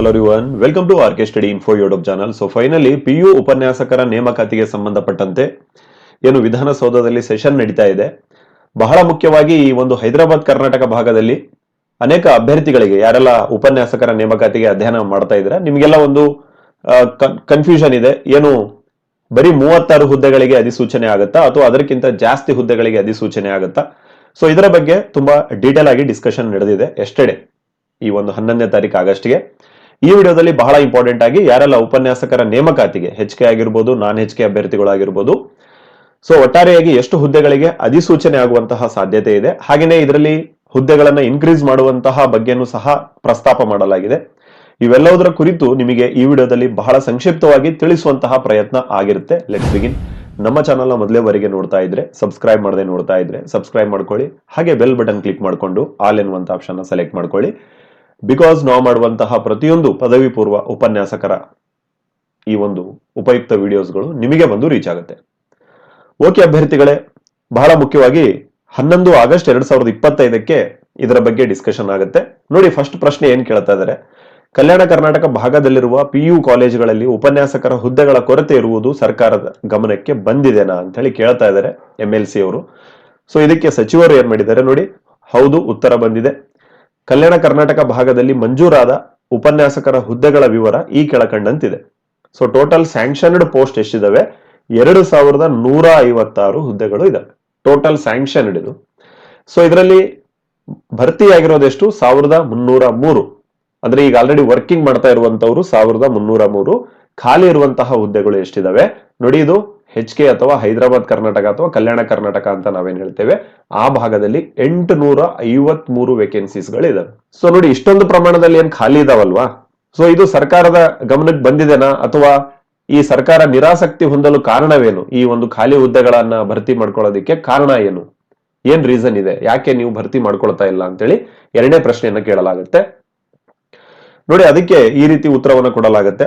Hello ರಿವನ್ welcome to R K study info YouTube channel so finally P U ಉಪನ್ಯಾಸಕರ ನೇಮಕಾತಿಗೆ ಸಂಬಂಧಪಟ್ಟಂತೆ ಏನು ವಿಧಾನಸೌಧದಲ್ಲಿ ಸೆಷನ್ ನಡೀತಾ ಇದೆ. ಬಹಳ ಮುಖ್ಯವಾಗಿ ಈ ಒಂದು ಹೈದರಾಬಾದ್, ಕರ್ನಾಟಕ ಭಾಗದಲ್ಲಿ ಅನೇಕ ಅಭ್ಯರ್ಥಿಗಳಿಗೆ, ಯಾರೆಲ್ಲ ಉಪನ್ಯಾಸಕರ ನೇಮಕಾತಿಗೆ ಅಧ್ಯಯನ ಮಾಡ್ತಾ ಇದ್ರೆ ನಿಮಗೆಲ್ಲ ಒಂದು ಕನ್ಫ್ಯೂಷನ್ ಇದೆ. ಏನು ಬರೀ ಮೂವತ್ತಾರು ಹುದ್ದೆಗಳಿಗೆ ಅಧಿಸೂಚನೆ ಆಗುತ್ತಾ, ಅಥವಾ ಅದಕ್ಕಿಂತ ಜಾಸ್ತಿ ಹುದ್ದೆಗಳಿಗೆ ಅಧಿಸೂಚನೆ ಆಗುತ್ತಾ? ಸೊ ಇದರ ಬಗ್ಗೆ ತುಂಬಾ ಡೀಟೇಲ್ ಆಗಿ ಡಿಸ್ಕಷನ್ ನಡೆದಿದೆ. ಎಷ್ಟೇ ಈ ಒಂದು ಹನ್ನೊಂದನೇ ತಾರೀಕು ಆಗಸ್ಟ್ಗೆ. ಈ ವಿಡಿಯೋದಲ್ಲಿ ಬಹಳ ಇಂಪಾರ್ಟೆಂಟ್ ಆಗಿ ಯಾರೆಲ್ಲ ಉಪನ್ಯಾಸಕರ ನೇಮಕಾತಿಗೆ ಹೆಚ್ ಕೆ ಆಗಿರ್ಬೋದು, ನಾನ್ ಹೆಚ್ ಕೆ ಅಭ್ಯರ್ಥಿಗಳಾಗಿರ್ಬೋದು. ಸೊ ಒಟ್ಟಾರೆಯಾಗಿ ಎಷ್ಟು ಹುದ್ದೆಗಳಿಗೆ ಅಧಿಸೂಚನೆ ಆಗುವಂತಹ ಸಾಧ್ಯತೆ ಇದೆ. ಹಾಗೆಯೇ ಇದರಲ್ಲಿ ಹುದ್ದೆಗಳನ್ನ ಇನ್ಕ್ರೀಸ್ ಮಾಡುವಂತಹ ಬಗ್ಗೆನೂ ಸಹ ಪ್ರಸ್ತಾಪ ಮಾಡಲಾಗಿದೆ. ಇವೆಲ್ಲವುದರ ಕುರಿತು ನಿಮಗೆ ಈ ವಿಡಿಯೋದಲ್ಲಿ ಬಹಳ ಸಂಕ್ಷಿಪ್ತವಾಗಿ ತಿಳಿಸುವಂತಹ ಪ್ರಯತ್ನ ಆಗಿರುತ್ತೆ. ಲೆಟ್ಸ್ ಬಿಗಿನ್ ನಮ್ಮ ಚಾನಲ್ನ ಮೊದಲೇವರೆಗೆ ನೋಡ್ತಾ ಇದ್ರೆ ಸಬ್ಸ್ಕ್ರೈಬ್ ಮಾಡದೆ ನೋಡ್ತಾ ಇದ್ರೆ ಸಬ್ಸ್ಕ್ರೈಬ್ ಮಾಡ್ಕೊಳ್ಳಿ. ಹಾಗೆ ಬೆಲ್ ಬಟನ್ ಕ್ಲಿಕ್ ಮಾಡಿಕೊಂಡು ಆಲ್ ಎನ್ನುವಂಥ ಆಪ್ಷನ್ ಸೆಲೆಕ್ಟ್ ಮಾಡ್ಕೊಳ್ಳಿ. ಬಿಕಾಸ್ ನಾವು ಮಾಡುವಂತಹ ಪ್ರತಿಯೊಂದು ಪದವಿ ಪೂರ್ವ ಉಪನ್ಯಾಸಕರ ಈ ಒಂದು ಉಪಯುಕ್ತ ವಿಡಿಯೋಸ್ಗಳು ನಿಮಗೆ ಬಂದು ರೀಚ್ ಆಗುತ್ತೆ. ಓಕೆ ಅಭ್ಯರ್ಥಿಗಳೇ, ಬಹಳ ಮುಖ್ಯವಾಗಿ ಹನ್ನೊಂದು ಆಗಸ್ಟ್ ಎರಡ್ ಸಾವಿರದ ಇಪ್ಪತ್ತೈದಕ್ಕೆ ಇದರ ಬಗ್ಗೆ ಡಿಸ್ಕಷನ್ ಆಗುತ್ತೆ. ನೋಡಿ ಫಸ್ಟ್ ಪ್ರಶ್ನೆ ಏನ್ ಕೇಳ್ತಾ ಇದ್ದಾರೆ? ಕಲ್ಯಾಣ ಕರ್ನಾಟಕ ಭಾಗದಲ್ಲಿರುವ ಪಿ ಯು ಕಾಲೇಜುಗಳಲ್ಲಿ ಉಪನ್ಯಾಸಕರ ಹುದ್ದೆಗಳ ಕೊರತೆ ಇರುವುದು ಸರ್ಕಾರದ ಗಮನಕ್ಕೆ ಬಂದಿದೆನಾ ಅಂತ ಹೇಳಿ ಕೇಳ್ತಾ ಇದ್ದಾರೆ ಎಂ ಎಲ್ ಸಿ ಅವರು. ಸೊ ಇದಕ್ಕೆ ಸಚಿವರು ಏನ್ ಮಾಡಿದ್ದಾರೆ ನೋಡಿ? ಹೌದು, ಉತ್ತರ ಬಂದಿದೆ. ಕಲ್ಯಾಣ ಕರ್ನಾಟಕ ಭಾಗದಲ್ಲಿ ಮಂಜೂರಾದ ಉಪನ್ಯಾಸಕರ ಹುದ್ದೆಗಳ ವಿವರ ಈ ಕೆಳಕಂಡಂತಿದೆ. ಸೊ ಟೋಟಲ್ ಸ್ಯಾಂಕ್ಷನ್ಡ್ ಪೋಸ್ಟ್ ಎಷ್ಟಿದಾವೆ? ಎರಡು ಸಾವಿರದ ನೂರ ಐವತ್ತಾರು ಹುದ್ದೆಗಳು ಇದಾವೆ. ಟೋಟಲ್ ಸ್ಯಾಂಕ್ಷನ್ಡ್ ಇದು. ಸೊ ಇದರಲ್ಲಿ ಭರ್ತಿಯಾಗಿರೋದೆಷ್ಟು ಸಾವಿರದ ಮುನ್ನೂರ ಮೂರು. ಅಂದ್ರೆ ಈಗ ಆಲ್ರೆಡಿ ವರ್ಕಿಂಗ್ ಮಾಡ್ತಾ ಇರುವಂತವ್ರು ಸಾವಿರದ ಮುನ್ನೂರ ಮೂರು. ಖಾಲಿ ಇರುವಂತಹ ಹುದ್ದೆಗಳು ಎಷ್ಟಿದಾವೆ? ನೋಡಿ ಇದು ಹೆಚ್ ಕೆ ಅಥವಾ ಹೈದರಾಬಾದ್ ಕರ್ನಾಟಕ ಅಥವಾ ಕಲ್ಯಾಣ ಕರ್ನಾಟಕ ಅಂತ ನಾವೇನ್ ಹೇಳ್ತೇವೆ, ಆ ಭಾಗದಲ್ಲಿ ಎಂಟು ನೂರ ಐವತ್ ಮೂರು ವೇಕೆನ್ಸೀಸ್ಗಳಿದಾವೆ ಸೊ ನೋಡಿ, ಇಷ್ಟೊಂದು ಪ್ರಮಾಣದಲ್ಲಿ ಏನ್ ಖಾಲಿ ಇದಾವಲ್ವಾ? ಸೊ ಇದು ಸರ್ಕಾರದ ಗಮನಕ್ಕೆ ಬಂದಿದೆನಾ? ಅಥವಾ ಈ ಸರ್ಕಾರ ನಿರಾಸಕ್ತಿ ಹೊಂದಲು ಕಾರಣವೇನು? ಈ ಒಂದು ಖಾಲಿ ಹುದ್ದೆಗಳನ್ನ ಭರ್ತಿ ಮಾಡ್ಕೊಳ್ಳೋದಕ್ಕೆ ಕಾರಣ ಏನು? ಏನ್ ರೀಸನ್ ಇದೆ? ಯಾಕೆ ನೀವು ಭರ್ತಿ ಮಾಡ್ಕೊಳ್ತಾ ಇಲ್ಲ ಅಂತೇಳಿ ಎರಡನೇ ಪ್ರಶ್ನೆಯನ್ನ ಕೇಳಲಾಗುತ್ತೆ. ನೋಡಿ, ಅದಕ್ಕೆ ಈ ರೀತಿ ಉತ್ತರವನ್ನು ಕೊಡಲಾಗುತ್ತೆ.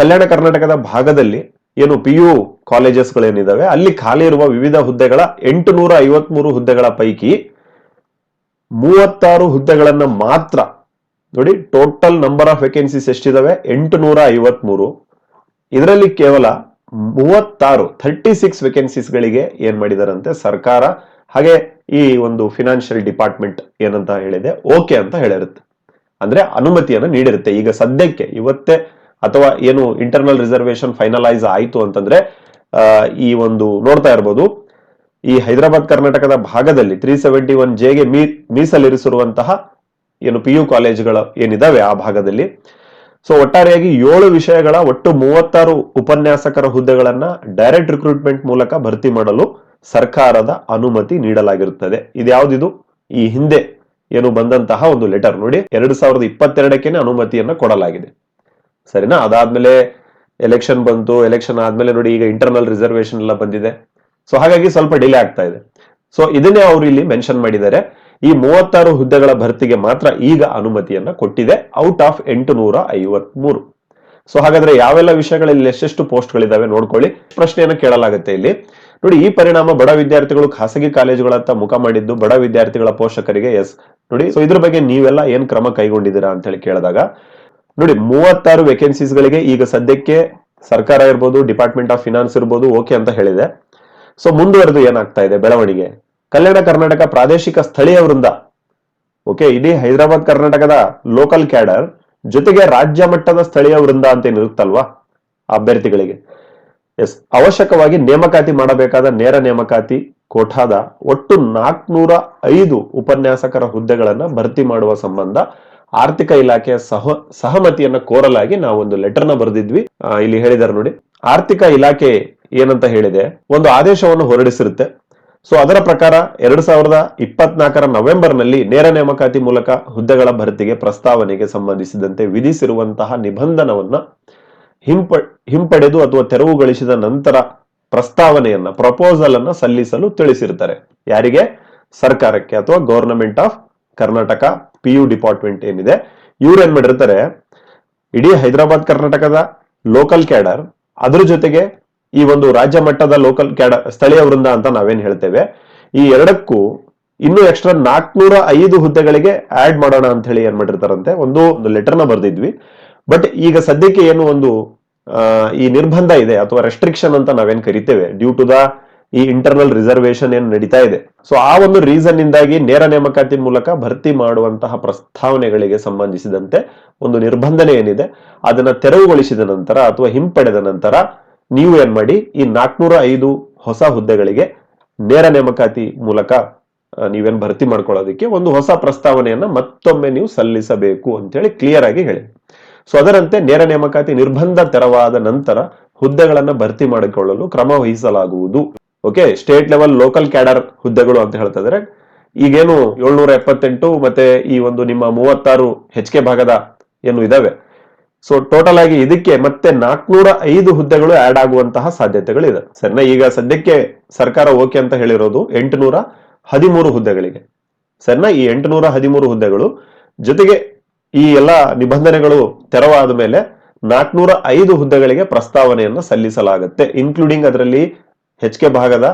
ಕಲ್ಯಾಣ ಕರ್ನಾಟಕದ ಭಾಗದಲ್ಲಿ ಏನು ಪಿ ಯು ಕಾಲೇಜಸ್ಗಳೇನಿದಾವೆ, ಅಲ್ಲಿ ಖಾಲಿ ಇರುವ ವಿವಿಧ ಹುದ್ದೆಗಳ ಎಂಟು ನೂರ ಐವತ್ಮೂರು ಹುದ್ದೆಗಳ ಪೈಕಿ ಮೂವತ್ತಾರು ಹುದ್ದೆಗಳನ್ನ ಮಾತ್ರ, ನೋಡಿ ಟೋಟಲ್ ನಂಬರ್ ಆಫ್ ವೇಕೆನ್ಸೀಸ್ ಎಷ್ಟಿದಾವೆ? ಎಂಟುನೂರ ಐವತ್ಮೂರು ಇದರಲ್ಲಿ ಕೇವಲ ಮೂವತ್ತಾರು ಥರ್ಟಿ ಸಿಕ್ಸ್ ವೇಕೆನ್ಸೀಸ್ಗಳಿಗೆ ಏನ್ ಮಾಡಿದಾರಂತೆ ಸರ್ಕಾರ, ಹಾಗೆ ಈ ಒಂದು ಫಿನಾನ್ಷಿಯಲ್ ಡಿಪಾರ್ಟ್ಮೆಂಟ್ ಏನಂತ ಹೇಳಿದೆ, ಓಕೆ ಅಂತ ಹೇಳಿರುತ್ತೆ. ಅಂದ್ರೆ ಅನುಮತಿಯನ್ನು ನೀಡಿರುತ್ತೆ. ಈಗ ಸದ್ಯಕ್ಕೆ ಇವತ್ತೇ ಅಥವಾ ಏನು ಇಂಟರ್ನಲ್ ರಿಸರ್ವೇಶನ್ ಫೈನಲೈಸ್ ಆಯಿತು ಅಂತಂದ್ರೆ ಈ ಒಂದು ನೋಡ್ತಾ ಇರ್ಬೋದು. ಈ ಹೈದರಾಬಾದ್ ಕರ್ನಾಟಕದ ಭಾಗದಲ್ಲಿ ತ್ರೀ ಸೆವೆಂಟಿ ಒನ್ ಜೆಗೆ ಮೀ, ಮೀಸಲಿರಿಸಿರುವಂತಹ ಏನು ಪಿ ಯು ಕಾಲೇಜುಗಳ ಏನಿದಾವೆ ಆ ಭಾಗದಲ್ಲಿ. ಸೊ ಒಟ್ಟಾರೆಯಾಗಿ ಏಳು ವಿಷಯಗಳ ಒಟ್ಟು ಮೂವತ್ತಾರು ಉಪನ್ಯಾಸಕರ ಹುದ್ದೆಗಳನ್ನ ಡೈರೆಕ್ಟ್ ರಿಕ್ರೂಟ್ಮೆಂಟ್ ಮೂಲಕ ಭರ್ತಿ ಮಾಡಲು ಸರ್ಕಾರದ ಅನುಮತಿ ನೀಡಲಾಗಿರುತ್ತದೆ. ಇದ್ಯಾವುದಿದು? ಈ ಹಿಂದೆ ಏನು ಬಂದಂತಹ ಒಂದು ಲೆಟರ್ ನೋಡಿ. ಎರಡು ಸಾವಿರದ ಇಪ್ಪತ್ತೆರಡಕ್ಕೇನೆ ಅನುಮತಿಯನ್ನ ಕೊಡಲಾಗಿದೆ. ಸರಿನಾ? ಅದಾದ್ಮೇಲೆ ಎಲೆಕ್ಷನ್ ಬಂತು ಎಲೆಕ್ಷನ್ ಆದ್ಮೇಲೆ ನೋಡಿ ಈಗ ಇಂಟರ್ನಲ್ ರಿಸರ್ವೇಶನ್ ಎಲ್ಲ ಬಂದಿದೆ. ಸೊ ಹಾಗಾಗಿ ಸ್ವಲ್ಪ ಡಿಲೇ ಆಗ್ತಾ ಇದೆ. ಸೊ ಇದನ್ನೇ ಅವರು ಇಲ್ಲಿ ಮೆನ್ಷನ್ ಮಾಡಿದ್ದಾರೆ. ಈ ಮೂವತ್ತಾರು ಹುದ್ದೆಗಳ ಭರ್ತಿಗೆ ಮಾತ್ರ ಈಗ ಅನುಮತಿಯನ್ನ ಕೊಟ್ಟಿದೆ. ಔಟ್ ಆಫ್ ಎಂಟು ನೂರ ಐವತ್ಮೂರು. ಸೊ ಹಾಗಾದ್ರೆ ಯಾವೆಲ್ಲ ವಿಷಯಗಳಲ್ಲಿ ಎಷ್ಟೆಷ್ಟು ಪೋಸ್ಟ್ಗಳಿದಾವೆ ನೋಡ್ಕೊಳ್ಳಿ. ಪ್ರಶ್ನೆಯನ್ನ ಕೇಳಲಾಗುತ್ತೆ ಇಲ್ಲಿ. ನೋಡಿ, ಈ ಪರಿಣಾಮ ಬಡ ವಿದ್ಯಾರ್ಥಿಗಳು ಖಾಸಗಿ ಕಾಲೇಜುಗಳತ್ತ ಮುಖ ಮಾಡಿದ್ದು ಬಡ ವಿದ್ಯಾರ್ಥಿಗಳ ಪೋಷಕರಿಗೆ ಎಸ್. ನೋಡಿ ಸೊ ಇದ್ರ ಬಗ್ಗೆ ನೀವೆಲ್ಲ ಏನ್ ಕ್ರಮ ಕೈಗೊಂಡಿದ್ದೀರಾ ಅಂತ ಹೇಳಿ ಕೇಳಿದಾಗ ನೋಡಿ, ಮೂವತ್ತಾರು ವೇಕೆನ್ಸೀಸ್ ಗಳಿಗೆ ಈಗ ಸದ್ಯಕ್ಕೆ ಸರ್ಕಾರ ಇರ್ಬೋದು ಡಿಪಾರ್ಟ್ಮೆಂಟ್ ಆಫ್ ಫಿನಾನ್ಸ್ ಇರ್ಬೋದು ಓಕೆ ಅಂತ ಹೇಳಿದೆ. ಸೊ ಮುಂದುವರೆದು ಏನಾಗ್ತಾ ಇದೆ ಬೆಳವಣಿಗೆ? ಕಲ್ಯಾಣ ಕರ್ನಾಟಕ ಪ್ರಾದೇಶಿಕ ಸ್ಥಳೀಯ ವೃಂದ ಓಕೆ ಇಡೀ ಹೈದರಾಬಾದ್ ಕರ್ನಾಟಕದ ಲೋಕಲ್ ಕ್ಯಾಡರ್ ಜೊತೆಗೆ ರಾಜ್ಯ ಮಟ್ಟದ ಸ್ಥಳೀಯ ವೃಂದ ಅಂತ ಏನಿರುತ್ತಲ್ವಾ ಅಭ್ಯರ್ಥಿಗಳಿಗೆ? ಎಸ್ ಅವಶ್ಯಕವಾಗಿ ನೇಮಕಾತಿ ಮಾಡಬೇಕಾದ ನೇರ ನೇಮಕಾತಿ ಕೋಠಾದ ಒಟ್ಟು ನಾಲ್ಕನೂರ ಐದು ಉಪನ್ಯಾಸಕರ ಹುದ್ದೆಗಳನ್ನ ಭರ್ತಿ ಮಾಡುವ ಸಂಬಂಧ ಆರ್ಥಿಕ ಇಲಾಖೆಯ ಸಹ ಸಹಮತಿಯನ್ನ ಕೋರಲಾಗಿ ನಾವು ಒಂದು ಲೆಟರ್ನ ಬರೆದಿದ್ವಿ. ಇಲ್ಲಿ ಹೇಳಿದ್ದಾರೆ ನೋಡಿ. ಆರ್ಥಿಕ ಇಲಾಖೆ ಏನಂತ ಹೇಳಿದೆ? ಒಂದು ಆದೇಶವನ್ನು ಹೊರಡಿಸಿರುತ್ತೆ. ಸೊ, ಅದರ ಪ್ರಕಾರ ಎರಡ್ ಸಾವಿರದ ಇಪ್ಪತ್ನಾಲ್ಕರ ನವೆಂಬರ್ನಲ್ಲಿ ನೇರ ನೇಮಕಾತಿ ಮೂಲಕ ಹುದ್ದೆಗಳ ಭರ್ತಿಗೆ ಪ್ರಸ್ತಾವನೆಗೆ ಸಂಬಂಧಿಸಿದಂತೆ ವಿಧಿಸಿರುವಂತಹ ನಿಬಂಧನವನ್ನ ಹಿಂಪ, ಹಿಂಪಡೆದು ಅಥವಾ ತೆರವುಗೊಳಿಸಿದ ನಂತರ ಪ್ರಸ್ತಾವನೆಯನ್ನ ಪ್ರಪೋಸಲ್ ಅನ್ನ ಸಲ್ಲಿಸಲು ತಿಳಿಸಿರ್ತಾರೆ ಯಾರಿಗೆ? ಸರ್ಕಾರಕ್ಕೆ ಅಥವಾ government of Karnataka P U department ಏನಿದೆ, ಇವ್ರು ಏನ್ ಮಾಡಿರ್ತಾರೆ, ಇಡೀ ಹೈದರಾಬಾದ್ ಕರ್ನಾಟಕದ ಲೋಕಲ್ ಕ್ಯಾಡರ್ ಅದ್ರ ಜೊತೆಗೆ ಈ ಒಂದು ರಾಜ್ಯ ಮಟ್ಟದ ಲೋಕಲ್ ಕ್ಯಾಡರ್ ಸ್ಥಳೀಯ ವೃಂದ ಅಂತ ನಾವೇನ್ ಹೇಳ್ತೇವೆ, ಈ ಎರಡಕ್ಕೂ ಇನ್ನು ಎಕ್ಸ್ಟ್ರಾ ನಾಲ್ಕನೂರ ಐದು ಹುದ್ದೆಗಳಿಗೆ ಆಡ್ ಮಾಡೋಣ ಅಂತ ಹೇಳಿ ಏನ್ ಮಾಡಿರ್ತಾರಂತೆ, ಒಂದು ಒಂದು ಲೆಟರ್ನ ಬರ್ದಿದ್ವಿ. ಬಟ್ ಈಗ ಸದ್ಯಕ್ಕೆ ಏನು ಒಂದು ಈ ನಿರ್ಬಂಧ ಇದೆ ಅಥವಾ ರೆಸ್ಟ್ರಿಕ್ಷನ್ ಅಂತ ನಾವೇನ್ ಕರಿತೇವೆ ಡ್ಯೂ ಟು ದ ಈ ಇಂಟರ್ನಲ್ ರಿಸರ್ವೇಶನ್ ಏನು ನಡೀತಾ ಇದೆ. ಸೊ ಆ ಒಂದು ರೀಸನ್ ಇಂದಾಗಿ ನೇರ ನೇಮಕಾತಿ ಮೂಲಕ ಭರ್ತಿ ಮಾಡುವಂತಹ ಪ್ರಸ್ತಾವನೆಗಳಿಗೆ ಸಂಬಂಧಿಸಿದಂತೆ ಒಂದು ನಿರ್ಬಂಧನೆ ಏನಿದೆ, ಅದನ್ನ ತೆರವುಗೊಳಿಸಿದ ನಂತರ ಅಥವಾ ಹಿಂಪಡೆದ ನಂತರ ನೀವು ಏನ್ ಮಾಡಿ, ಈ ನಾಲ್ಕನೂರ ಐದು ಹೊಸ ಹುದ್ದೆಗಳಿಗೆ ನೇರ ನೇಮಕಾತಿ ಮೂಲಕ ನೀವೇನ್ ಭರ್ತಿ ಮಾಡ್ಕೊಳ್ಳೋದಕ್ಕೆ ಒಂದು ಹೊಸ ಪ್ರಸ್ತಾವನೆಯನ್ನ ಮತ್ತೊಮ್ಮೆ ನೀವು ಸಲ್ಲಿಸಬೇಕು ಅಂತ ಹೇಳಿ ಕ್ಲಿಯರ್ ಆಗಿ ಹೇಳಿ. ಸೊ ಅದರಂತೆ ನೇರ ನೇಮಕಾತಿ ನಿರ್ಬಂಧ ತೆರವಾದ ನಂತರ ಹುದ್ದೆಗಳನ್ನು ಭರ್ತಿ ಮಾಡಿಕೊಳ್ಳಲು ಕ್ರಮ ವಹಿಸಲಾಗುವುದು. Okay state level local cadre ಹುದ್ದೆಗಳು ಅಂತ ಹೇಳ್ತಾ ಇದ್ರೆ. ಈಗೇನು ಏಳ್ನೂರ ಎಪ್ಪತ್ತೆಂಟು ಮತ್ತೆ ಈ ಒಂದು ನಿಮ್ಮ ಮೂವತ್ತಾರು ಕೆ ಭಾಗದ ಏನು ಇದಾವೆ. ಸೊ ಟೋಟಲ್ ಆಗಿ ಇದಕ್ಕೆ ಮತ್ತೆ ನಾಲ್ಕನೂರ ಐದು ಹುದ್ದೆಗಳು ಆಡ್ ಆಗುವಂತಹ ಸಾಧ್ಯತೆಗಳಿದೆ. ಸರಿನಾ? ಈಗ ಸದ್ಯಕ್ಕೆ ಸರ್ಕಾರ ಓಕೆ ಅಂತ ಹೇಳಿರೋದು ಎಂಟುನೂರ ಹದಿಮೂರು ಹುದ್ದೆಗಳಿಗೆ. ಸರಿನಾ? ಈ ಎಂಟುನೂರ ಹದಿಮೂರು ಹುದ್ದೆಗಳು ಜೊತೆಗೆ ಈ ಎಲ್ಲ ನಿಬಂಧನೆಗಳು ತೆರವಾದ ಮೇಲೆ ನಾಲ್ಕನೂರ ಐದು ಹುದ್ದೆಗಳಿಗೆ ಪ್ರಸ್ತಾವನೆಯನ್ನ ಸಲ್ಲಿಸಲಾಗುತ್ತೆ ಇನ್ಕ್ಲೂಡಿಂಗ್ ಅದರಲ್ಲಿ ಹೆಚ್ ಕೆ ಭಾಗದ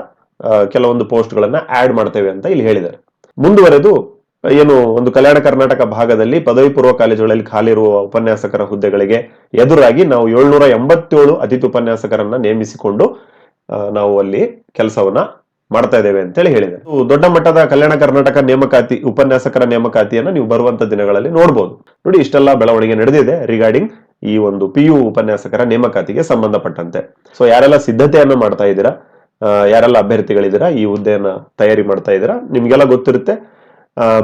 ಕೆಲವೊಂದು ಪೋಸ್ಟ್ಗಳನ್ನ ಆಡ್ ಮಾಡ್ತೇವೆ ಅಂತ ಇಲ್ಲಿ ಹೇಳಿದ್ದಾರೆ. ಮುಂದುವರೆದು, ಏನು ಒಂದು ಕಲ್ಯಾಣ ಕರ್ನಾಟಕ ಭಾಗದಲ್ಲಿ ಪದವಿ ಪೂರ್ವ ಕಾಲೇಜುಗಳಲ್ಲಿ ಖಾಲಿ ಇರುವ ಉಪನ್ಯಾಸಕರ ಹುದ್ದೆಗಳಿಗೆ ಎದುರಾಗಿ ನಾವು ಏಳ್ನೂರ ಎಂಬತ್ತೇಳು ಅತಿಥಿ ಉಪನ್ಯಾಸಕರನ್ನ ನೇಮಿಸಿಕೊಂಡು ನಾವು ಅಲ್ಲಿ ಕೆಲಸವನ್ನ ಮಾಡ್ತಾ ಇದ್ದೇವೆ ಅಂತೇಳಿ ಹೇಳಿದೆ ದೊಡ್ಡ ಮಟ್ಟದ ಕಲ್ಯಾಣ ಕರ್ನಾಟಕ ನೇಮಕಾತಿ, ಉಪನ್ಯಾಸಕರ ನೇಮಕಾತಿಯನ್ನ ನೀವು ಬರುವಂತ ದಿನಗಳಲ್ಲಿ ನೋಡಬಹುದು ನೋಡಿ, ಇಷ್ಟೆಲ್ಲ ಬೆಳವಣಿಗೆ ನಡೆದಿದೆ ರಿಗಾರ್ಡಿಂಗ್ ಈ ಒಂದು ಪಿ ಯು ಉಪನ್ಯಾಸಕರ ನೇಮಕಾತಿಗೆ ಸಂಬಂಧಪಟ್ಟಂತೆ. ಸೊ ಯಾರೆಲ್ಲ ಸಿದ್ಧತೆಯನ್ನ ಮಾಡ್ತಾ ಇದ್ದೀರಾ ಯಾರೆಲ್ಲ ಅಭ್ಯರ್ಥಿಗಳಿದ್ದೀರಾ, ಈ ಹುದ್ದೆಯನ್ನ ತಯಾರಿ ಮಾಡ್ತಾ ಇದ್ದೀರಾ, ನಿಮ್ಗೆಲ್ಲ ಗೊತ್ತಿರುತ್ತೆ.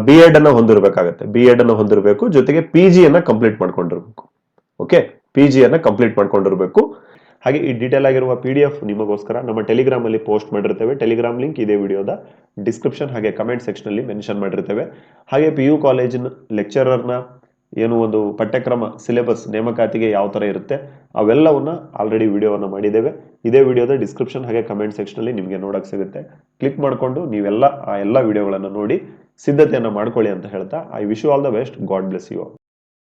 ಬಿ ಎಡ್ ಅನ್ನ ಹೊಂದಿರಬೇಕಾಗತ್ತೆ. ಬಿ ಎಡ್ ಅನ್ನ ಹೊಂದಿರಬೇಕು, ಜೊತೆಗೆ ಪಿ ಜಿಯನ್ನು ಕಂಪ್ಲೀಟ್ ಮಾಡ್ಕೊಂಡಿರ್ಬೇಕು. ಓಕೆ ಪಿ ಜಿಯನ್ನು ಕಂಪ್ಲೀಟ್ ಮಾಡ್ಕೊಂಡಿರ್ಬೇಕು. ಹಾಗೆ ಈ ಡೀಟೇಲ್ ಆಗಿರುವ ಪಿ ಡಿ ಎಫ್ ನಿಮಗೋಸ್ಕರ ನಮ್ಮ ಟೆಲಿಗ್ರಾಮ್ ಅಲ್ಲಿ ಪೋಸ್ಟ್ ಮಾಡಿರ್ತೇವೆ. ಟೆಲಿಗ್ರಾಮ್ ಲಿಂಕ್ ಇದೇ ವಿಡಿಯೋದ ಡಿಸ್ಕ್ರಿಪ್ಷನ್ ಹಾಗೆ ಕಮೆಂಟ್ ಸೆಕ್ಷನ್ ಅಲ್ಲಿ ಮೆನ್ಷನ್ ಮಾಡಿರ್ತೇವೆ. ಹಾಗೆ ಪಿ ಯು ಕಾಲೇಜಿನ ಲೆಕ್ಚರರ್ನ ಏನು ಒಂದು ಪಠ್ಯಕ್ರಮ ಸಿಲೆಬಸ್ ನೇಮಕಾತಿಗೆ ಯಾವ ತರ ಇರುತ್ತೆ ಅವೆಲ್ಲವನ್ನ ಆಲ್ರೆಡಿ ವಿಡಿಯೋವನ್ನು ಮಾಡಿದ್ದೇವೆ. ಇದೇ ವಿಡಿಯೋದ ಡಿಸ್ಕ್ರಿಪ್ಷನ್ ಹಾಗೆ ಕಮೆಂಟ್ ಸೆಕ್ಷನಲ್ಲಿ ನಿಮಗೆ ನೋಡೋಕ್ಕೆ ಸಿಗುತ್ತೆ. ಕ್ಲಿಕ್ ಮಾಡಿಕೊಂಡು ನೀವೆಲ್ಲ ಆ ಎಲ್ಲ ವಿಡಿಯೋಗಳನ್ನು ನೋಡಿ, ಸಿದ್ಧತೆಯನ್ನು ಮಾಡ್ಕೊಳ್ಳಿ ಅಂತ ಹೇಳ್ತಾ I wish you all the best God bless you